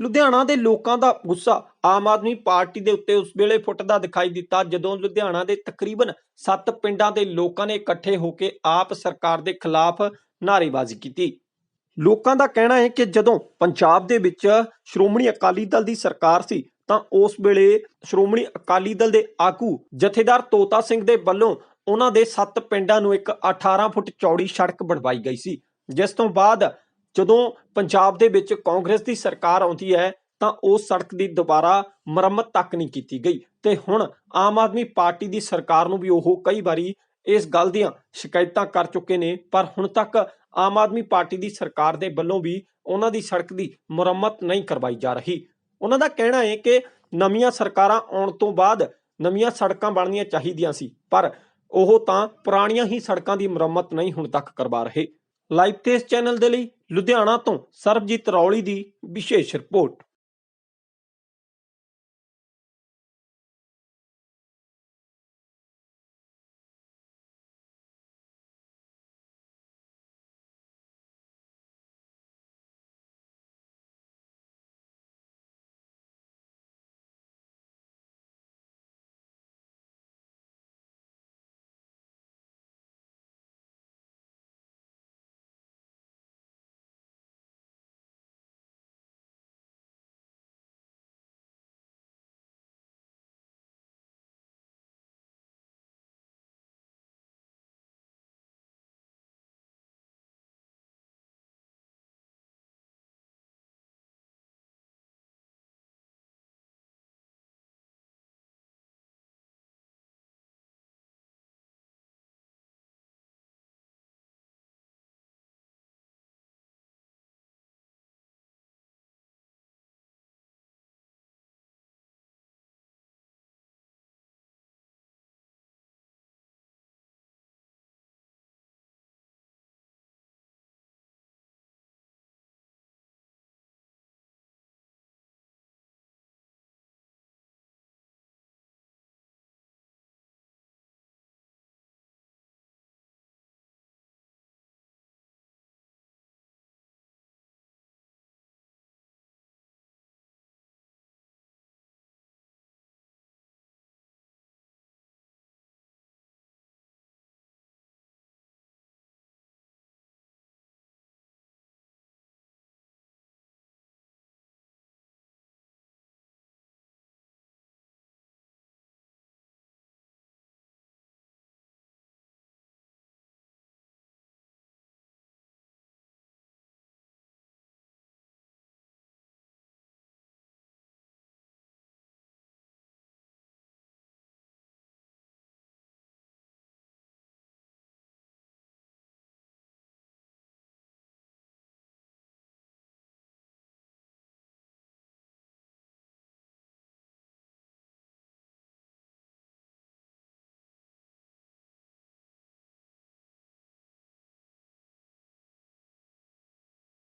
ਲੁਧਿਆਣਾ ਦੇ ਲੋਕਾਂ ਦਾ ਗੁੱਸਾ। ਆਮ ਆਦਮੀ ਪਾਰਟੀ ਦੇ ਉੱਤੇ ਉਸ ਵੇਲੇ ਫੁੱਟਦਾ ਦਿਖਾਈ ਦਿੱਤਾ, ਜਦੋਂ ਲੁਧਿਆਣਾ ਦੇ ਤਕਰੀਬਨ 7 ਪਿੰਡਾਂ ਦੇ ਲੋਕਾਂ ਨੇ ਇਕੱਠੇ ਹੋ ਕੇ ਆਪ ਸਰਕਾਰ ਦੇ ਖਿਲਾਫ ਨਾਅਰੇਬਾਜ਼ੀ ਕੀਤੀ। ਲੋਕਾਂ ਦਾ ਕਹਿਣਾ ਹੈ ਕਿ ਜਦੋਂ ਪੰਜਾਬ ਦੇ ਵਿੱਚ ਸ਼੍ਰੋਮਣੀ ਅਕਾਲੀ ਦਲ ਦੀ ਸਰਕਾਰ ਸੀ, ਤਾਂ ਉਸ ਵੇਲੇ ਸ਼੍ਰੋਮਣੀ ਅਕਾਲੀ ਦਲ ਦੇ ਆਗੂ ਜਥੇਦਾਰ ਤੋਤਾ ਸਿੰਘ ਦੇ ਵੱਲੋਂ ਉਹਨਾਂ ਦੇ 7 ਪਿੰਡਾਂ ਨੂੰ ਇੱਕ 18 ਫੁੱਟ ਚੌੜੀ ਸੜਕ ਬਣਵਾਈ ਗਈ ਸੀ। ਜਿਸ ਤੋਂ ਬਾਅਦ ਜਦੋਂ ਪੰਜਾਬ ਦੇ ਵਿੱਚ ਕਾਂਗਰਸ ਦੀ ਸਰਕਾਰ ਆਉਂਦੀ ਹੈ, ਤਾਂ ਉਹ ਸੜਕ ਦੀ ਦੁਬਾਰਾ ਮੁਰੰਮਤ ਤੱਕ ਨਹੀਂ ਕੀਤੀ ਗਈ। ਤੇ ਹੁਣ ਆਮ ਆਦਮੀ ਪਾਰਟੀ ਦੀ ਸਰਕਾਰ ਨੂੰ ਵੀ ਉਹ ਕਈ ਵਾਰੀ ਇਸ ਗੱਲ ਦੀਆਂ ਸ਼ਿਕਾਇਤਾਂ ਕਰ ਚੁੱਕੇ ਨੇ, ਪਰ ਹੁਣ ਤੱਕ ਆਮ ਆਦਮੀ ਪਾਰਟੀ ਦੀ ਸਰਕਾਰ ਦੇ ਵੱਲੋਂ ਵੀ ਉਹਨਾਂ ਦੀ ਸੜਕ ਦੀ ਮੁਰੰਮਤ ਨਹੀਂ ਕਰਵਾਈ ਜਾ ਰਹੀ। ਉਹਨਾਂ ਦਾ ਕਹਿਣਾ ਹੈ ਕਿ ਨਵੀਆਂ ਸਰਕਾਰਾਂ ਆਉਣ ਤੋਂ ਬਾਅਦ ਨਵੀਆਂ ਸੜਕਾਂ ਬਣਨੀਆਂ ਚਾਹੀਦੀਆਂ ਸੀ, ਪਰ ਉਹ ਤਾਂ ਪੁਰਾਣੀਆਂ ਹੀ ਸੜਕਾਂ ਦੀ ਮੁਰੰਮਤ ਨਹੀਂ ਹੁਣ ਤੱਕ ਕਰਵਾ ਰਹੇ। ਲਾਈਵ ਤੇਜ਼ ਚੈਨਲ ਦੇ ਲਈ ਲੁਧਿਆਣਾ ਤੋਂ ਸਰਬਜੀਤ ਰੌਲੀ ਦੀ ਵਿਸ਼ੇਸ਼ ਰਿਪੋਰਟ।